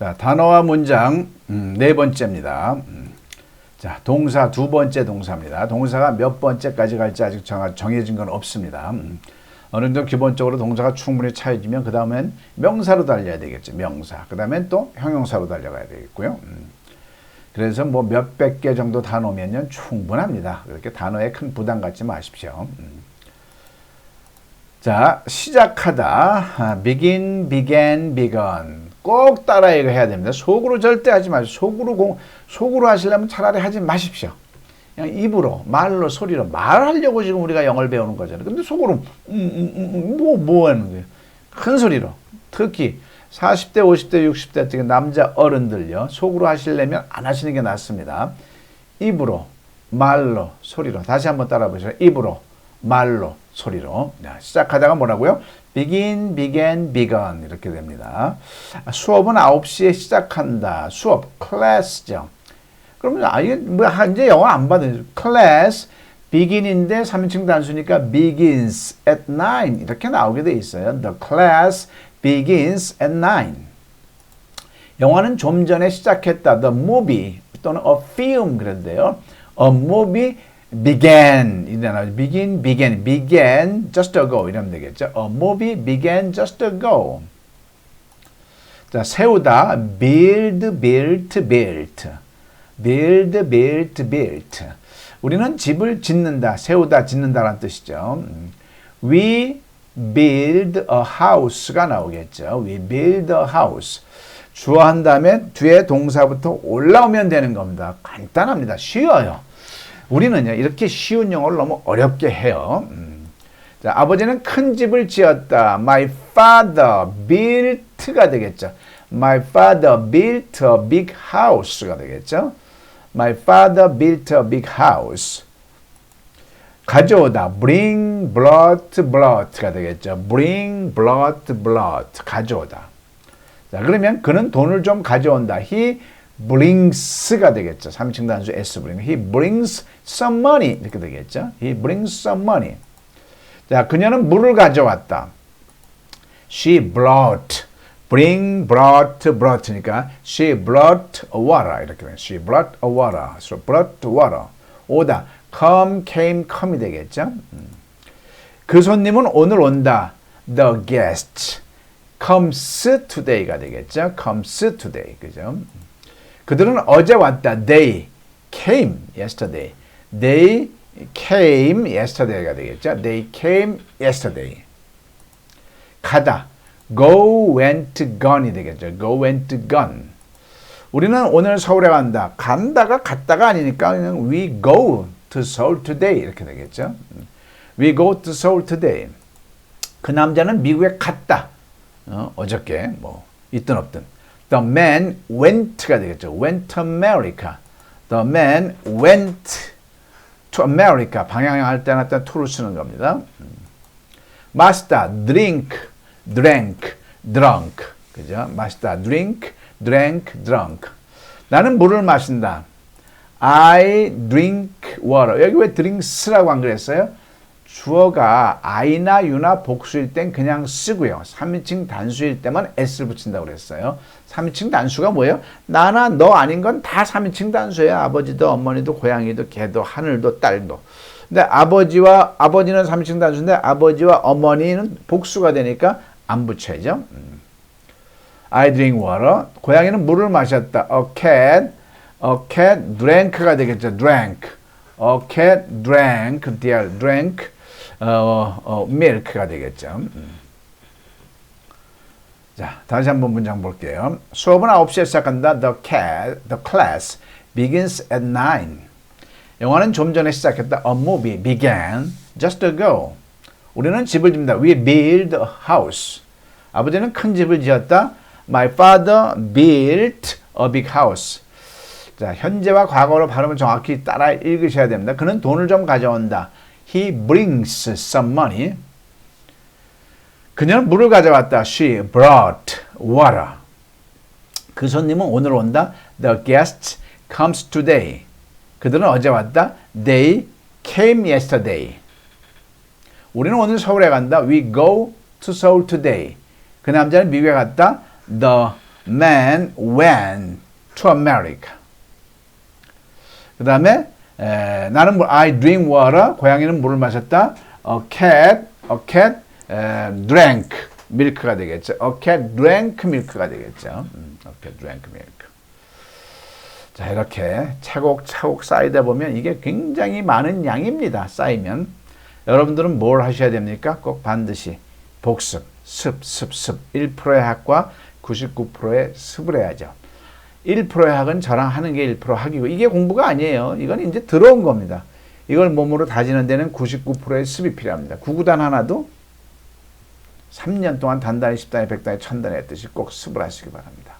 자, 단어와 문장 음, 네 번째입니다. 음, 자, 동사 두 번째 동사입니다. 동사가 몇 번째까지 갈지 아직 정, 정해진 건 없습니다. 음, 어느 정도 기본적으로 동사가 충분히 차해지면 그 다음엔 명사로 달려야 되겠죠. 명사. 그 다음엔 또 형용사로 달려가야 되겠고요. 음, 그래서 뭐 몇백 개 정도 단어면요 충분합니다. 그렇게 단어에 큰 부담 갖지 마십시오. 음. 자, 시작하다. 아, begin, began, begun. 꼭 따라 해야 됩니다. 속으로 절대 하지 마십시오. 속으로 공, 속으로 하시려면 차라리 하지 마십시오. 그냥 입으로, 말로, 소리로 말하려고 지금 우리가 영어를 배우는 거잖아요. 근데 속으로, 음, 음, 음, 뭐, 뭐 하는 거예요? 큰 소리로. 특히 40대, 50대, 60대 같은 남자 어른들요. 속으로 하시려면 안 하시는 게 낫습니다. 입으로, 말로, 소리로. 다시 한번 따라 보시죠. 입으로, 말로, 소리로. 자, 시작하다가 뭐라고요? begin, began, begun 이렇게 됩니다. 수업은 9시에 시작한다. 수업, class죠. 그러면 아 이게 뭐 이제 영어 안 받아요. class begin인데 3인칭 단수니까 begins at 9 이렇게 나오게 돼 있어요. The class begins at 9. 영화는 좀 전에 시작했다. The movie 또는 a film 그런데요. A movie began 이잖아 begin began began just ago 이러면 되겠죠. A movie began just ago. 자 세우다 build built built build built built 우리는 집을 짓는다 세우다 짓는다라는 뜻이죠. We build a house가 나오겠죠. We build a house. 주어 한 다음에 뒤에 동사부터 올라오면 되는 겁니다. 간단합니다. 쉬워요. 우리는요, 이렇게 쉬운 영어를 너무 어렵게 해요. 음. 자, 아버지는 큰 집을 지었다. My father built가 되겠죠. My father built a big house가 되겠죠. My father built a big house. 가져오다. bring, brought, brought가 되겠죠. bring, brought, brought. 가져오다. 자, 그러면 그는 돈을 좀 가져온다. He brings가 되겠죠. 3인칭 단수 s bring. He brings some money 이렇게 되겠죠. He brings some money. 자, 그녀는 물을 가져왔다. She brought. bring, brought, brought니까 she brought water 이렇게 돼요. She brought water. So brought water. 오다. come, came, come이 되겠죠. 그 손님은 오늘 온다. The guest comes today가 되겠죠. comes today. 그죠? 그들은 어제 왔다. They came yesterday. They came yesterday가 되겠죠. They came yesterday. 가다. Go, went, gone이 되겠죠. Go, went, gone. 우리는 오늘 서울에 간다. 간다가 갔다가 아니니까 그냥 we go to Seoul today 이렇게 되겠죠. We go to Seoul today. 그 남자는 미국에 갔다. 어, 어저께 뭐 있든 없든. The man went가 되겠죠. went to America. The man went to America. 방향할 때나 때 to를 쓰는 겁니다. 마시다, drink, drank, drunk. 그죠? 마시다, drink, drank, drunk. 나는 물을 마신다. I drink water. 여기 왜 drinks라고 안 그랬어요? 주어가 I나 U나 복수일 땐 그냥 쓰고요. 3인칭 단수일 때만 S를 붙인다고 그랬어요. 3인칭 단수가 뭐예요? 나나 너 아닌 건 다 3인칭 단수예요. 아버지도 어머니도 고양이도 개도 하늘도 딸도. 근데 아버지와 아버지는 3인칭 단수인데 아버지와 어머니는 복수가 되니까 안 붙여야죠. 음. I drink water. 고양이는 물을 마셨다. A cat, a cat drank가 되겠죠. drank. A cat drank, dear, drank. 어, 어, milk가 되겠죠. 음. 자, 다시 한번 문장 볼게요. 수업은 9시에 시작한다. The, cat, the class begins at 9. 영화는 좀 전에 시작했다. A movie began just ago. 우리는 집을 집니다. We build a house. 아버지는 큰 집을 지었다. My father built a big house. 자, 현재와 과거로 발음을 정확히 따라 읽으셔야 됩니다. 그는 돈을 좀 가져온다. He brings some money. 그녀는 물을 가져왔다. She brought water. 그 손님은 오늘 온다. The guest comes today. 그들은 어제 왔다. They came yesterday. 우리는 오늘 서울에 간다. We go to Seoul today. 그 남자는 미국에 갔다. The man went to America. 그 다음 에 나는 물, I drink water. 고양이는 물을 마셨다. A cat, a cat 에, drank milk가 되겠죠. A cat drank milk가 되겠죠. 음, a cat drank milk. 자 이렇게 차곡차곡 쌓이다 보면 이게 굉장히 많은 양입니다. 쌓이면 여러분들은 뭘 하셔야 됩니까? 꼭 반드시 복습, 습, 습, 습. 1%의 학과 99%의 습을 해야죠. 1%의 학은 저랑 하는 게 1% 학이고 이게 공부가 아니에요. 이건 이제 들어온 겁니다. 이걸 몸으로 다지는 데는 99%의 습이 필요합니다. 구구단 하나도 3년 동안 단단히 10단에 100단에 1000단에 했듯이 꼭 습을 하시기 바랍니다.